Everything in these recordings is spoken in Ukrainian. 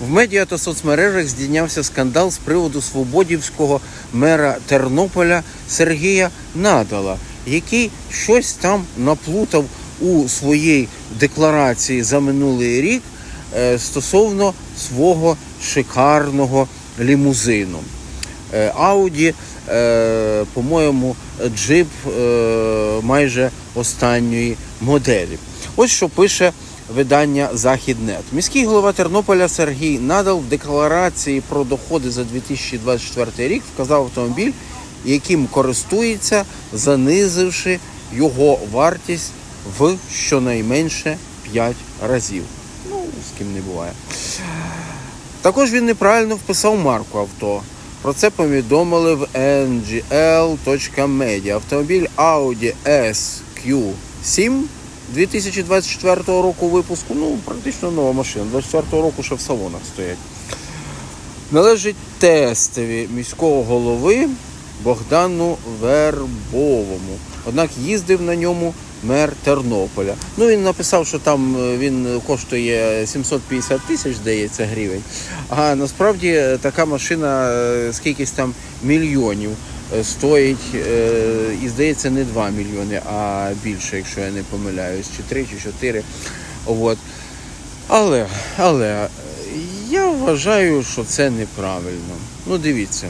В медіа та соцмережах здійнявся скандал з приводу свободівського мера Тернополя Сергія Надала, який щось там наплутав у своїй декларації за минулий рік е, стосовно свого шикарного лімузину. Е, Ауді, е, по-моєму, джип майже останньої моделі. Ось що пише видання Західнет. Міський голова Тернополя Сергій Надал в декларації про доходи за 2024 рік вказав автомобіль, яким користується, занизивши його вартість в щонайменше 5 разів. Ну, з ким не буває. Також він неправильно вписав марку авто. Про це повідомили в ngl.media. Автомобіль Audi SQ7 2024 року випуску. Ну, практично нова машина. 24 року ще в салонах стоять. Належить тестові міського голови Богдану Вербовому. Однак їздив на ньому мер Тернополя. Ну він написав, що там е, він коштує 750 тисяч, здається, гривень. А насправді е, така машина е, скількись там мільйонів е, стоїть, е, і здається, не 2 мільйони, а більше, якщо я не помиляюсь, чи 3, чи 4. От. Але, але е, я вважаю, що це неправильно. Ну, дивіться.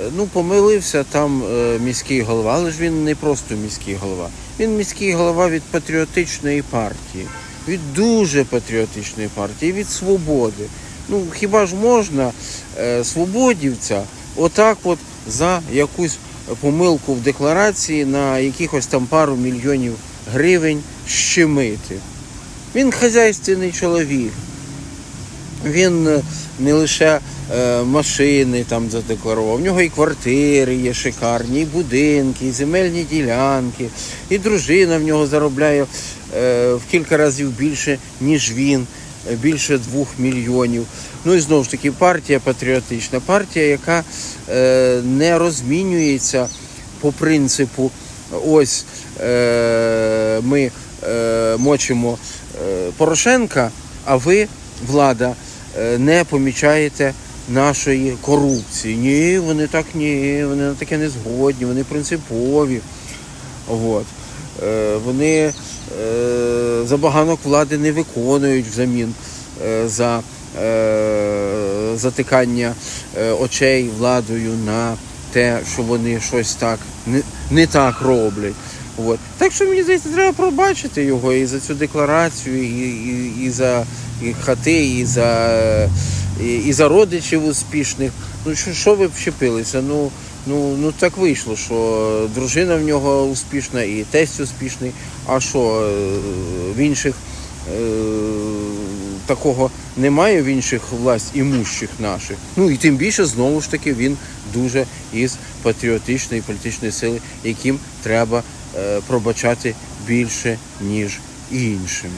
Е, Ну, помилився там е, міський голова, але ж він не просто міський голова. Він міський голова від патріотичної партії, від дуже патріотичної партії, від свободи. Ну, хіба ж можна е, свободівця отак от за якусь помилку в декларації на якихось там пару мільйонів гривень щемити? Він хазяйственний чоловік. Він е, не лише е, машини там задекларував, в нього і квартири є шикарні, і будинки, і земельні ділянки, і дружина в нього заробляє е, в кілька разів більше, ніж він, більше двох мільйонів. Ну і знову ж таки, партія патріотична, партія, яка е, не розмінюється по принципу, ось е, ми е, мочимо е, Порошенка, а ви, влада, е, не помічаєте нашої корупції. Ні, вони так ні, вони на таке не згодні, вони принципові. От. Е, Вони забаганок влади не виконують взамін е, за е, затикання е, очей владою на те, що вони щось так не, не так роблять. От. Так що мені здається, треба пробачити його і за цю декларацію, і, і, і за і хати, і за, і, і за родичів успішних. Ну що, що ви вчепилися? Ну, ну, ну так вийшло, що дружина в нього успішна і тесть успішний. А що е, в інших е, такого немає в інших власть імущих наших. Ну і тим більше знову ж таки він дуже із патріотичної політичної сили, яким треба е, пробачати більше ніж іншим.